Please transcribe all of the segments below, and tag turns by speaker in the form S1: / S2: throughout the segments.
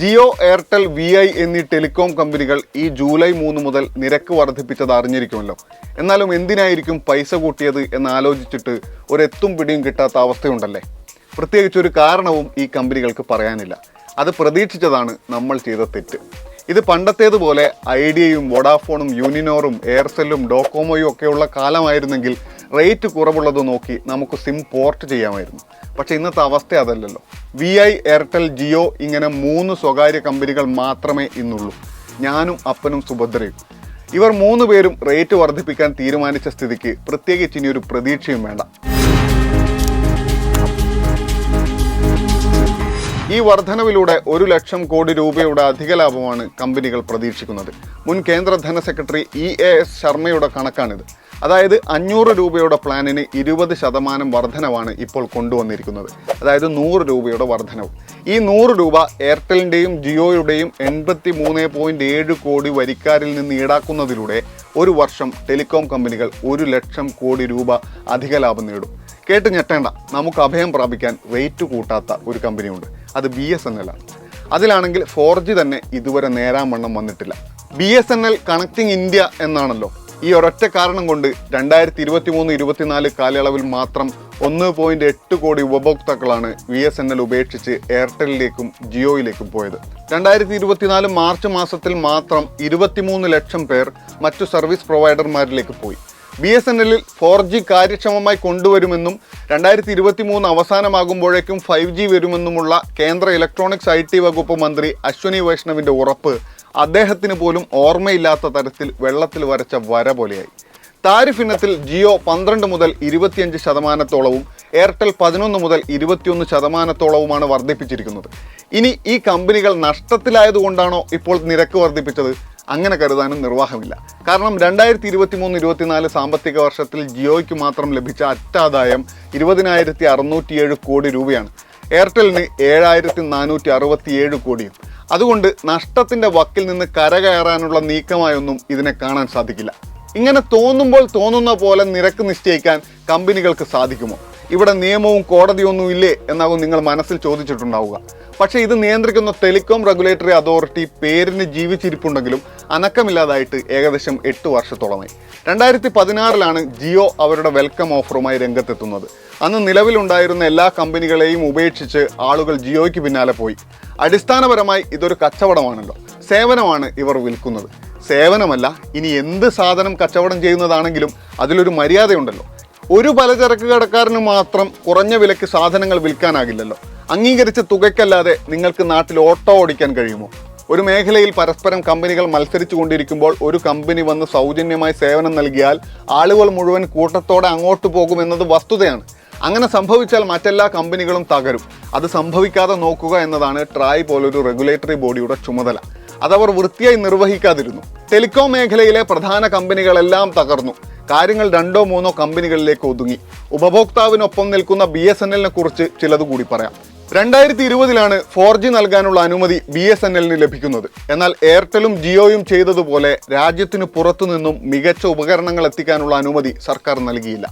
S1: Jio Airtel V I എന്നീ telecom കമ്പനികൾ ഈ ജൂലൈ മൂന്ന് മുതൽ നിരക്ക് വർദ്ധിപ്പിച്ചത് അറിഞ്ഞിരിക്കുമല്ലോ. എന്നാലും എന്തിനായിരിക്കും പൈസ കൂട്ടിയത് എന്ന് ആലോചിച്ചിട്ട് ഒരെത്തും പിടിയും കിട്ടാത്ത അവസ്ഥയുണ്ടല്ലേ? പ്രത്യേകിച്ച് ഒരു കാരണവും ഈ കമ്പനികൾക്ക് പറയാനില്ല. അത് പ്രതീക്ഷിച്ചതാണ് നമ്മൾ ചെയ്ത തെറ്റ്. ഇത് പണ്ടത്തേതുപോലെ ഐഡിയയും വൊഡാഫോണും യൂനിനോറും എയർസെല്ലും ഡോക്കോമോയും ഒക്കെയുള്ള കാലമായിരുന്നെങ്കിൽ റേറ്റ് കുറവുള്ളത് നോക്കി നമുക്ക് സിം പോർട്ട് ചെയ്യാമായിരുന്നു. പക്ഷേ ഇന്നത്തെ അവസ്ഥ അതല്ലല്ലോ. വി ഐ എയർടെൽ ജിയോ ഇങ്ങനെ മൂന്ന് സ്വകാര്യ കമ്പനികൾ മാത്രമേ ഇന്നുള്ളൂ. ഞാനും അപ്പനും സുഭദ്രയും. ഇവർ മൂന്ന് പേരും റേറ്റ് വർദ്ധിപ്പിക്കാൻ തീരുമാനിച്ച സ്ഥിതിക്ക് പ്രത്യേകിച്ച് ഇനി ഒരു പ്രതീക്ഷയും വേണ്ട. ഈ വർധനവിലൂടെ ഒരു ലക്ഷം കോടി രൂപയുടെ അധിക ലാഭമാണ് കമ്പനികൾ പ്രതീക്ഷിക്കുന്നത്. മുൻ കേന്ദ്ര ധനസെക്രട്ടറി ഇ എ എസ് ശർമ്മയുടെ കണക്കാണിത്. അതായത് അഞ്ഞൂറ് രൂപയുടെ പ്ലാനിന് ഇരുപത് ശതമാനം വർധനവാണ് ഇപ്പോൾ കൊണ്ടുവന്നിരിക്കുന്നത്. അതായത് നൂറ് രൂപയുടെ വർധനവ്. ഈ നൂറ് രൂപ എയർടെലിന്റെയും ജിയോയുടെയും എൺപത്തി മൂന്ന് പോയിന്റ് ഏഴ് കോടി വരിക്കാരിൽ നിന്ന് ഈടാക്കുന്നതിലൂടെ ഒരു വർഷം ടെലികോം കമ്പനികൾ ഒരു ലക്ഷം കോടി രൂപ അധിക ലാഭം നേടും. കേട്ട് ഞെട്ടേണ്ട നമുക്ക് അഭയം പ്രാപിക്കാൻ റേറ്റ് കൂട്ടാത്ത ഒരു കമ്പനിയുണ്ട്. അത് ബി എസ് എൻ എൽ ആണ്. അതിലാണെങ്കിൽ ഫോർ ജി തന്നെ ഇതുവരെ നേരാവണ്ണം വന്നിട്ടില്ല. B S N L connecting India എന്നാണല്ലോ. ഈ ഒരൊറ്റ കാരണം കൊണ്ട് രണ്ടായിരത്തി ഇരുപത്തി മൂന്ന് ഇരുപത്തിനാല് കാലയളവിൽ മാത്രം ഒന്ന് പോയിന്റ് എട്ട് കോടി ഉപഭോക്താക്കളാണ് വി എസ് എൻ എൽ ഉപേക്ഷിച്ച് എയർടെലിലേക്കും ജിയോയിലേക്കും പോയത്. രണ്ടായിരത്തി ഇരുപത്തിനാല് മാർച്ച് മാസത്തിൽ മാത്രം ഇരുപത്തിമൂന്ന് ലക്ഷം പേർ മറ്റു സർവീസ് പ്രൊവൈഡർമാരിലേക്ക് പോയി. ബി എസ് എൻ എല്ലിൽ ഫോർ ജി കാര്യക്ഷമമായി കൊണ്ടുവരുമെന്നും രണ്ടായിരത്തി ഇരുപത്തി മൂന്ന് അവസാനമാകുമ്പോഴേക്കും ഫൈവ് ജി വരുമെന്നുമുള്ള കേന്ദ്ര ഇലക്ട്രോണിക്സ് ഐ ടി വകുപ്പ് മന്ത്രി അശ്വനി വൈഷ്ണവിന്റെ ഉറപ്പ് അദ്ദേഹത്തിന് പോലും ഓർമ്മയില്ലാത്ത തരത്തിൽ വെള്ളത്തിൽ വരച്ച വര പോലെയായി. താരിഫ് ഇനത്തിൽ ജിയോ പന്ത്രണ്ട് മുതൽ ഇരുപത്തിയഞ്ച് ശതമാനത്തോളവും എയർടെൽ പതിനൊന്ന് മുതൽ ഇരുപത്തിയൊന്ന് ശതമാനത്തോളവുമാണ് വർദ്ധിപ്പിച്ചിരിക്കുന്നത്. ഇനി ഈ കമ്പനികൾ നഷ്ടത്തിലായതുകൊണ്ടാണോ ഇപ്പോൾ നിരക്ക് വർദ്ധിപ്പിച്ചത്? അങ്ങനെ കരുതാനും നിർവാഹമില്ല. കാരണം രണ്ടായിരത്തി ഇരുപത്തി മൂന്ന് ഇരുപത്തിനാല് സാമ്പത്തിക വർഷത്തിൽ ജിയോയ്ക്ക് മാത്രം ലഭിച്ച അറ്റാദായം ഇരുപതിനായിരത്തി അറുന്നൂറ്റിയേഴ് കോടി രൂപയാണ്. എയർടെലിന് ഏഴായിരത്തി നാനൂറ്റി അറുപത്തിയേഴ് കോടിയും. അതുകൊണ്ട് നഷ്ടത്തിന്റെ വക്കിൽ നിന്ന് കരകയറാനുള്ള നീക്കമായൊന്നും ഇതിനെ കാണാൻ സാധിക്കില്ല. ഇങ്ങനെ തോന്നുമ്പോൾ തോന്നുന്ന പോലെ നിരക്ക് നിശ്ചയിക്കാൻ കമ്പനികൾക്ക് സാധിക്കുമോ? ഇവിടെ നിയമവും കോടതിയൊന്നും ഇല്ലേ എന്നാകും നിങ്ങൾ മനസ്സിൽ ചോദിച്ചിട്ടുണ്ടാവുക. പക്ഷേ ഇത് നിയന്ത്രിക്കുന്ന ടെലികോം റെഗുലേറ്ററി അതോറിറ്റി പേരിന് ജീവിച്ചിരിപ്പുണ്ടെങ്കിലും അനക്കമില്ലാതായിട്ട് ഏകദേശം എട്ട് വർഷത്തോളമായി. രണ്ടായിരത്തി പതിനാറിലാണ് ജിയോ അവരുടെ വെൽക്കം ഓഫറുമായി രംഗത്തെത്തുന്നത്. അന്ന് നിലവിലുണ്ടായിരുന്ന എല്ലാ കമ്പനികളെയും ഉപേക്ഷിച്ച് ആളുകൾ ജിയോയ്ക്ക് പിന്നാലെ പോയി. അടിസ്ഥാനപരമായി ഇതൊരു കച്ചവടമാണല്ലോ. സേവനമാണ് ഇവർ വിൽക്കുന്നത്. സേവനമല്ല ഇനി എന്ത് സാധനം കച്ചവടം ചെയ്യുന്നതാണെങ്കിലും അതിലൊരു മര്യാദയുണ്ടല്ലോ. ഒരു പലചരക്ക് കടക്കാരന് മാത്രം കുറഞ്ഞ വിലയ്ക്ക് സാധനങ്ങൾ വിൽക്കാനാകില്ലല്ലോ. അംഗീകരിച്ച തുകയ്ക്കല്ലാതെ നിങ്ങൾക്ക് നാട്ടിൽ ഓട്ടോ ഓടിക്കാൻ കഴിയുമോ? ഒരു മേഖലയിൽ പരസ്പരം കമ്പനികൾ മത്സരിച്ചു കൊണ്ടിരിക്കുമ്പോൾ ഒരു കമ്പനി വന്ന് സൗജന്യമായി സേവനം നൽകിയാൽ ആളുകൾ മുഴുവൻ കൂട്ടത്തോടെ അങ്ങോട്ട് പോകുമെന്നത് വസ്തുതയാണ്. അങ്ങനെ സംഭവിച്ചാൽ മറ്റെല്ലാ കമ്പനികളും തകരും. അത് സംഭവിക്കാതെ നോക്കുക എന്നതാണ് ട്രായ് പോലൊരു റെഗുലേറ്ററി ബോഡിയുടെ ചുമതല. അതവർ വൃത്തിയായി നിർവഹിക്കാതിരുന്നു. ടെലികോം മേഖലയിലെ പ്രധാന കമ്പനികളെല്ലാം തകർന്നു. കാര്യങ്ങൾ രണ്ടോ മൂന്നോ കമ്പനികളിലേക്ക് ഒതുങ്ങി. ഉപഭോക്താവിനൊപ്പം നിൽക്കുന്ന ബി എസ് എൻ എല്ലിനെ കുറിച്ച് ചിലത് കൂടി പറയാം. രണ്ടായിരത്തി ഇരുപതിലാണ് ഫോർ ജി നൽകാനുള്ള അനുമതി ബി എസ് എൻ എല്ലിന് ലഭിക്കുന്നത്. എന്നാൽ എയർടെലും ജിയോയും ചെയ്തതുപോലെ രാജ്യത്തിന് പുറത്തു നിന്നും മികച്ച ഉപകരണങ്ങൾ എത്തിക്കാനുള്ള അനുമതി സർക്കാർ നൽകിയില്ല.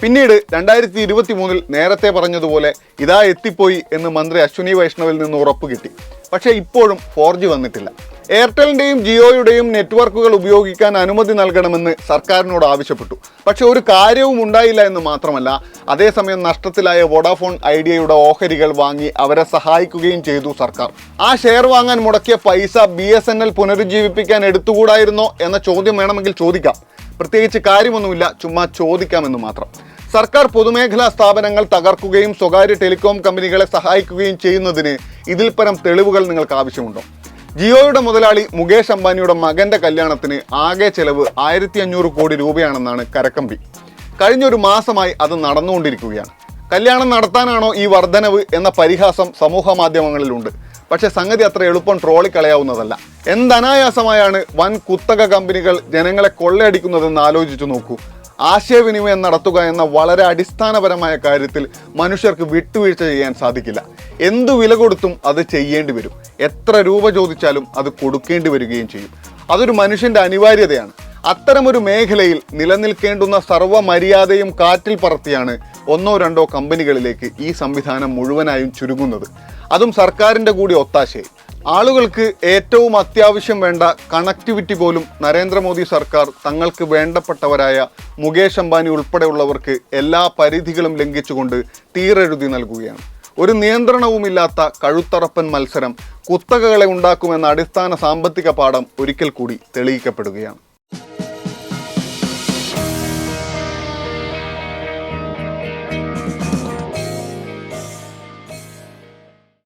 S1: പിന്നീട് രണ്ടായിരത്തി ഇരുപത്തി മൂന്നിൽ നേരത്തെ പറഞ്ഞതുപോലെ ഇതാ എത്തിപ്പോയി എന്ന് മന്ത്രി അശ്വിനി വൈഷ്ണവിൽ നിന്ന് ഉറപ്പ് കിട്ടി. പക്ഷേ ഇപ്പോഴും ഫോർ വന്നിട്ടില്ല. എയർടെലിന്റെയും ജിയോയുടെയും നെറ്റ്വർക്കുകൾ ഉപയോഗിക്കാൻ അനുമതി നൽകണമെന്ന് സർക്കാരിനോട് ആവശ്യപ്പെട്ടു. പക്ഷെ ഒരു കാര്യവും ഉണ്ടായില്ല എന്ന് മാത്രമല്ല അതേസമയം നഷ്ടത്തിലായ വോഡാഫോൺ ഐഡിയയുടെ ഓഹരികൾ വാങ്ങി അവരെ സഹായിക്കുകയും ചെയ്തു സർക്കാർ. ആ ഷെയർ വാങ്ങാൻ മുടക്കിയ പൈസ ബി എസ് എൻ എൽ പുനരുജ്ജീവിപ്പിക്കാൻ എടുത്തുകൂടായിരുന്നോ എന്ന ചോദ്യം വേണമെങ്കിൽ ചോദിക്കാം. പ്രത്യേകിച്ച് കാര്യമൊന്നുമില്ല ചുമ്മാ ചോദിക്കാമെന്ന് മാത്രം. സർക്കാർ പൊതുമേഖലാ സ്ഥാപനങ്ങൾ തകർക്കുകയും സ്വകാര്യ ടെലികോം കമ്പനികളെ സഹായിക്കുകയും ചെയ്യുന്നതിന് ഇതിൽ പരം തെളിവുകൾ നിങ്ങൾക്ക് ആവശ്യമുണ്ടോ? ജിയോയുടെ മുതലാളി മുകേഷ് അംബാനിയുടെ മകന്റെ കല്യാണത്തിന് ആകെ ചെലവ് ആയിരത്തി അഞ്ഞൂറ് കോടി രൂപയാണെന്നാണ് കരക്കമ്പി. കഴിഞ്ഞൊരു മാസമായി അത് നടന്നുകൊണ്ടിരിക്കുകയാണ്. കല്യാണം നടത്താനാണോ ഈ വർധനവ് എന്ന പരിഹാസം സമൂഹ മാധ്യമങ്ങളിലുണ്ട്. പക്ഷേ സംഗതി അത്ര എളുപ്പം ട്രോളിക്കളയാവുന്നതല്ല. എന്തനായാസമായാണ് വൻ കുത്തക കമ്പനികൾ ജനങ്ങളെ കൊള്ളയടിക്കുന്നതെന്ന് ആലോചിച്ചു നോക്കൂ. ആശയവിനിമയം നടത്തുക എന്ന വളരെ അടിസ്ഥാനപരമായ കാര്യത്തിൽ മനുഷ്യർക്ക് വിട്ടുവീഴ്ച ചെയ്യാൻ സാധിക്കില്ല. എന്തു വില കൊടുത്തും അത് ചെയ്യേണ്ടി വരും. എത്ര രൂപ ചോദിച്ചാലും അത് കൊടുക്കേണ്ടി വരികയും ചെയ്യും. അതൊരു മനുഷ്യന്റെ അനിവാര്യതയാണ്. അത്തരമൊരു മേഖലയിൽ നിലനിൽക്കേണ്ടുന്ന സർവ മര്യാദയും കാറ്റിൽ പറത്തിയാണ് ഒന്നോ രണ്ടോ കമ്പനികളിലേക്ക് ഈ സംവിധാനം മുഴുവനായും ചുരുങ്ങുന്നത്. അതും സർക്കാരിന്റെ കൂടി ഒത്താശയെ ആളുകൾക്ക് ഏറ്റവും അത്യാവശ്യം വേണ്ട കണക്ടിവിറ്റി പോലും നരേന്ദ്രമോദി സർക്കാർ തങ്ങൾക്ക് വേണ്ടപ്പെട്ടവരായ മുകേഷ് അംബാനി ഉൾപ്പെടെയുള്ളവർക്ക് എല്ലാ പരിധികളും ലംഘിച്ചുകൊണ്ട് തീരെഴുതി നൽകുകയാണ്. ഒരു നിയന്ത്രണവുമില്ലാത്ത കഴുത്തറപ്പൻ മത്സരം കുത്തകകളെ ഉണ്ടാക്കുമെന്ന അടിസ്ഥാന സാമ്പത്തിക പാഠം ഒരിക്കൽ കൂടി തെളിയിക്കപ്പെടുകയാണ്.